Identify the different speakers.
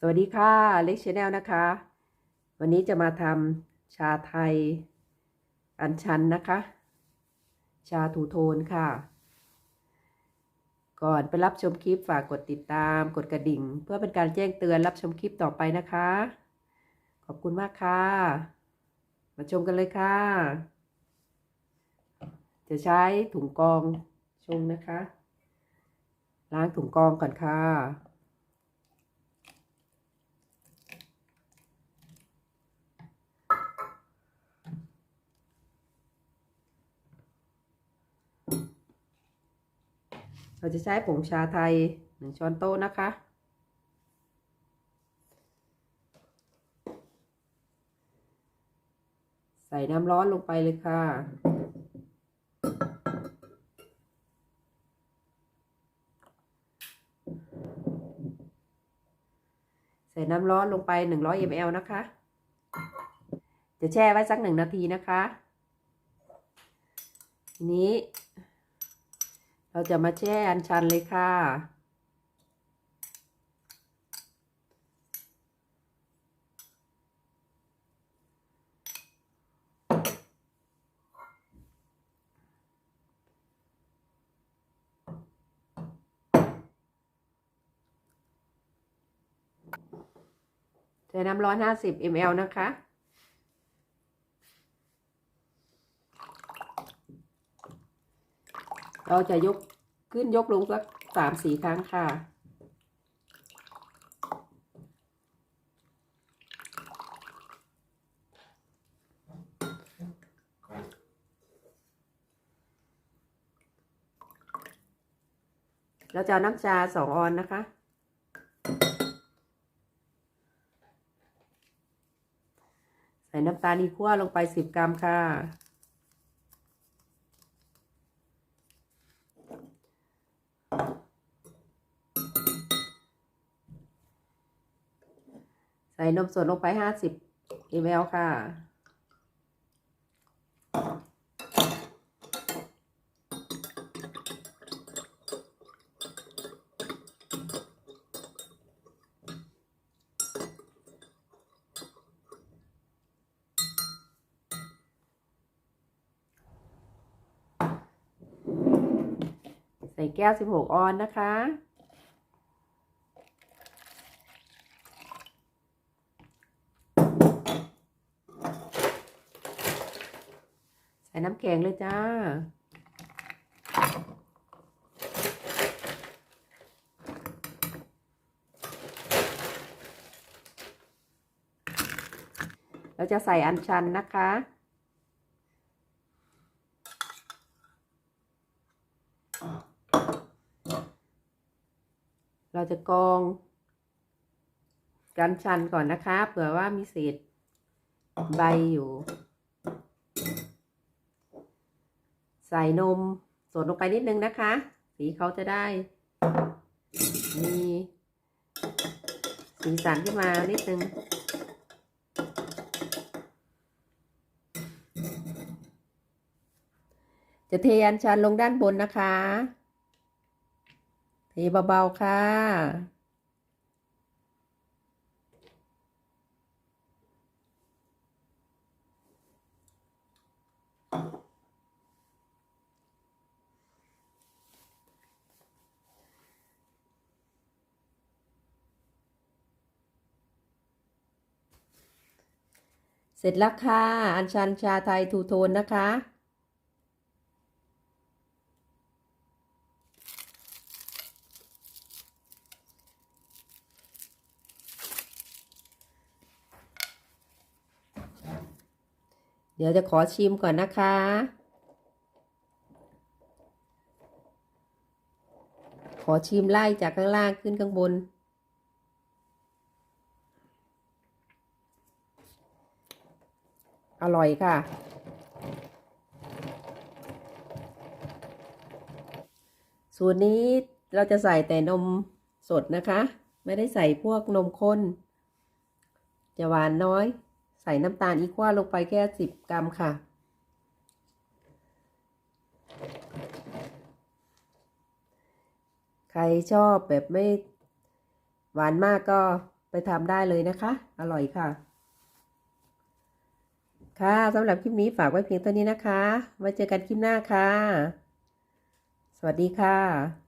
Speaker 1: สวัสดีค่ะเล็กชาแนลนะคะ วันนี้จะมาทำชาไทยอัญชันนะคะ ชาถูโทนค่ะ ก่อนไปรับชมคลิปฝากกดติดตาม กดกระดิ่ง เพื่อเป็นการแจ้งเตือนรับชมคลิปต่อไปนะคะ ขอบคุณมากค่ะ มาชมกันเลยค่ะ จะใช้ถุงกองชงนะคะ ล้างถุงกองก่อนค่ะ เราจะใช้ผงชาไทยหนึ่งช้อนโต๊ะนะคะ ใส่น้ำร้อนลงไปเลยค่ะ ใส่น้ำร้อนลงไป 100 ml นะคะ จะแช่ไว้สักหนึ่งนาทีนะคะ ทีนี้ เราจะมาแช่อันชันเลยค่ะ ใช้น้ำร้อน50 ml นะคะ เราจะยกขึ้นยกลงสักสามสี่ครั้งค่ะ เราจะน้ำชาสองออนนะคะใส่น้ำตาลอีคั่วลงไปสิบกรัมค่ะ ใส่นมสดลงไปห้าสิบมลค่ะ ใส่แก้ว 16 ออนนะคะ ส่น้ำแข็งเลยจ้า เราจะใส่อัญชันนะคะ เราจะกรองกันชันก่อนนะคะ เผื่อว่ามีเศษใบอยู่ ใส่นมสดลงไปนิดนึงนะคะ สีเขาจะได้ มีสีสันขึ้นมานิดนึงจะเทอันชันลงด้านบนนะคะ เทเบาๆค่ะ เสร็จแล้วค่ะ อัญชันชาไทยทูโทนนะคะ เดี๋ยวจะขอชิมก่อนนะคะขอชิมไล่จากข้างล่างขึ้นข้างบน อร่อยค่ะ สูตรนี้เราจะใส่แต่นมสดนะคะ ไม่ได้ใส่พวกนมข้น จะหวานน้อย ใส่น้ำตาลอีกว่าลงไปแค่สิบกรัมค่ะ ใครชอบแบบไม่หวานมากก็ไปทำได้เลยนะคะ อร่อยค่ะ ค่ะสำหรับคลิปนี้ฝากไว้เพียงเท่านี้นะคะไว้เจอกันคลิปหน้าค่ะ สวัสดีค่ะ